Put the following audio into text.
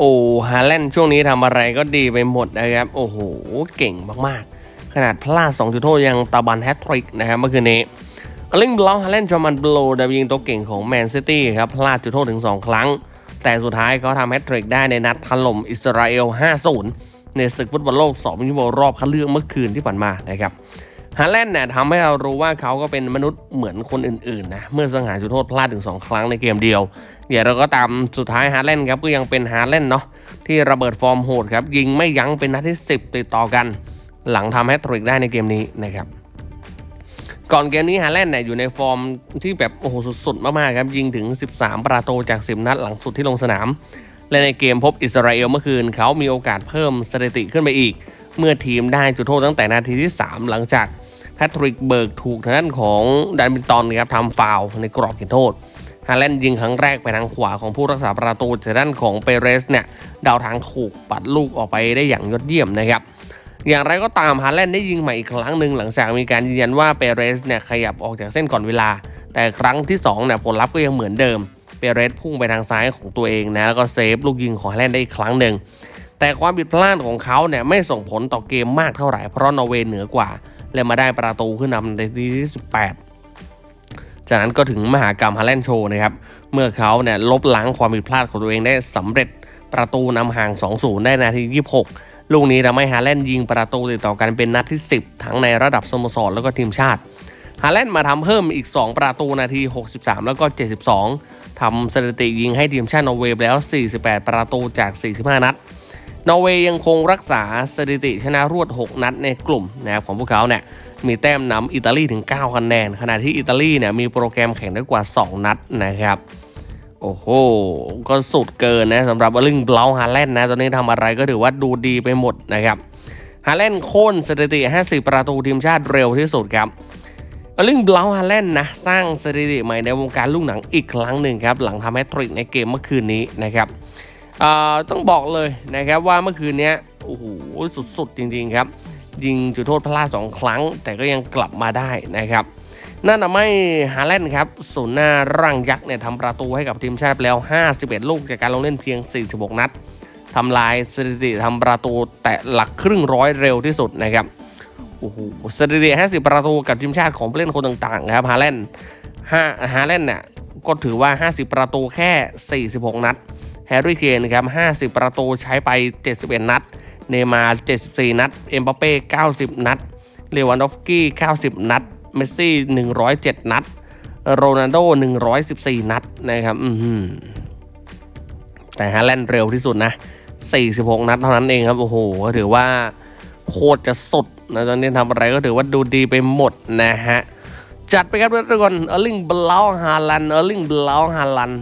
โอ้ฮาแลนด์ช่วงนี้ทำอะไรก็ดีไปหมดนะครับ โอ้โห เก่งมากๆ ขนาดพลาด2จุดโทษยังตะบันแฮตทริกนะครับเมื่อคืนนี้อลิงบลาวฮาแลนด์จอมันโบลดาวยิงตัวเก่งของแมนซิตี้ครับ พลาดจุดโทษถึง 2 ครั้ง แต่สุดท้ายเขาทำแฮตทริกได้ในนัดถล่มอิสราเอล 5-0 ในศึกฟุตบอลโลก 2 ยุโรรอบคัดเลือกเมื่อคืนที่ผ่านมานะครับ ฮาแลนด์เนี่ยทำให้เรารู้ว่าเขาก็เป็นมนุษย์เหมือนคนอื่นๆนะเมื่อสังหารจุดโทษพลาดถึง 2 ครั้งในเกมเดียวอย่างเราก็ตามสุดท้ายฮาแลนด์ครับก็ยังเป็นฮาแลนด์เนาะที่ระเบิดฟอร์มโหดครับยิงไม่ยั้งเป็นนัดที่ 10 ติดต่อกัน หลังทำแฮตทริกได้ในเกมนี้นะครับก่อนเกมนี้ฮาแลนด์เนี่ยอยู่ในฟอร์มที่แบบโอ้โหสุดๆมากๆครับยิงถึง 13 ประตูจาก 10 นัดหลังสุดที่ลงสนาม และในเกมพบอิสราเอลเมื่อคืนเขามีโอกาสเพิ่มสถิติขึ้นไปอีก เมื่อทีมได้จุดโทษตั้งแต่นาทีที่ 3 หลังจาก แพทริกเบิร์กถูกทางด้านของดันบินตันนะครับทำฟาวในกรอบเขตโทษฮาแลนด์ยิงครั้งแรกไปทางขวาของผู้รักษาประตูจากด้านของเปเรสเนี่ยดาวทางถูกปัดลูกออกไปได้อย่างยอดเยี่ยมนะครับ อย่างไรก็ตามฮาแลนด์ได้ยิงใหม่อีกครั้งหนึ่งหลังจากมีการยืนยันว่าเปเรสเนี่ยขยับออกจากเส้นก่อนเวลา แต่ครั้งที่2เนี่ยผลลัพธ์ก็ยังเหมือนเดิมเปเรสพุ่งไปทางซ้ายของตัวเองนะแล้วก็เซฟลูกยิงของฮาแลนด์ได้อีกครั้งหนึ่งแต่ความผิดพลาดของเขาเนี่ยไม่ส่งผลต่อเกมมากเท่าไหร่เพราะนอร์เวย์เหนือกว่า และมาได้ประตูขึ้นนำในทีที่ 18 จากนั้นก็ถึงมหากรรมฮาแลนโชนะครับ เมื่อเขาเนี่ยลบล้างความผิดพลาดของตัวเองได้สำเร็จประตูนำห่าง 2-0 ได้นาที 26 ลูกนี้ทำให้ฮาแลนยิงประตูติดต่อกันเป็นนัดที่ 10 ทั้งในระดับสโมสรแล้วก็ทีมชาติฮาแลนด์มาทำเพิ่มอีก 2 ประตูนาที 63 แล้วก็ 72 ทำสถิติยิงให้ทีมชาตินอร์เวย์แล้ว 48 ประตูจาก 45 นัด นอร์เวย์ยังคงรักษาสถิติชนะรวด 6 นัดในกลุ่มนะครับของพวกเขาเนี่ยมีแต้มนำอิตาลีถึง 9 คะแนน ขณะที่อิตาลีเนี่ยมีโปรแกรมแข่งได้กว่า 2 นัดนะครับโอ้โห ก็สุดเกินนะสำหรับอลิงเบลาฮาแลนด์นะ ตอนนี้ทำอะไรก็ถือว่าดูดีไปหมดนะครับฮาแลนด์โค่นสถิติ 50 ประตูทีมชาติเร็วที่สุดครับอลิงเบลาฮาแลนด์นะ สร้างสถิติใหม่ในวงการลูกหนังอีกครั้งหนึ่งครับ หลังทำแฮตทริกในเกมเมื่อคืนนี้นะครับ ต้องบอกเลยนะครับว่าเมื่อคืนนี้โอ้โหสุดๆจริงๆครับ ยิงจุดโทษพลาดสองครั้ง แต่ก็ยังกลับมาได้นะครับนั่นทำให้ฮาแลนด์ครับศูนย์หน้าร่างยักษ์เนี่ยทำประตูให้กับทีมชาติไปแล้ว 51 ลูกจากการลงเล่นเพียง 46 นัดทำลายสถิติทำประตูแตะหลักครึ่งร้อยเร็วที่สุดนะครับโอ้โหสถิติ 50 ประตูกับทีมชาติของผู้เล่นคนต่างๆครับฮาแลนด์ฮาฮาแลนด์เนี่ยก็ถือว่า 50 ประตูแค่ 46 นัด แฮร์รี่เคนครับ 50 ประตูใช้ไป 71 นัด เนมาร์74 นัด เอ็มบัปเป้ 90 นัด เลวานดอฟสกี้ 90 นัด เมสซี่ 107 นัด โรนัลโด 114 นัดนะครับอือหือแต่ฮาแลนด์เร็วที่สุดนะ 46 นัดเท่านั้นเองครับ โอ้โหก็ถือว่าโคตรจะสุดนะตอนนี้ทำอะไรก็ถือว่าดูดีไปหมดนะฮะ จัดไปครับทุกคนเออร์ลิงบลาวฮาลันเออร์ลิงบลาวฮาลัน